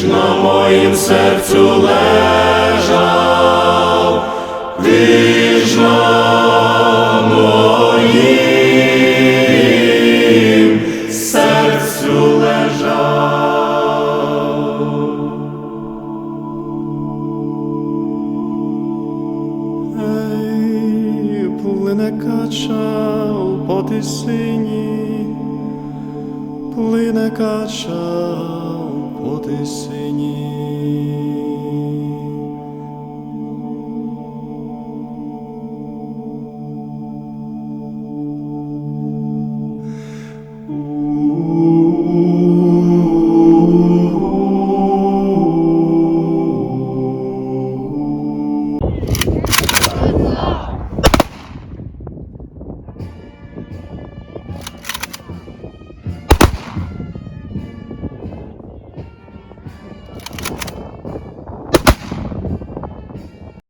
ж на моїм серцю лежав, ти ж на моїм серцю лежав. Ей, плине кача у потисині, плине кача у потисині.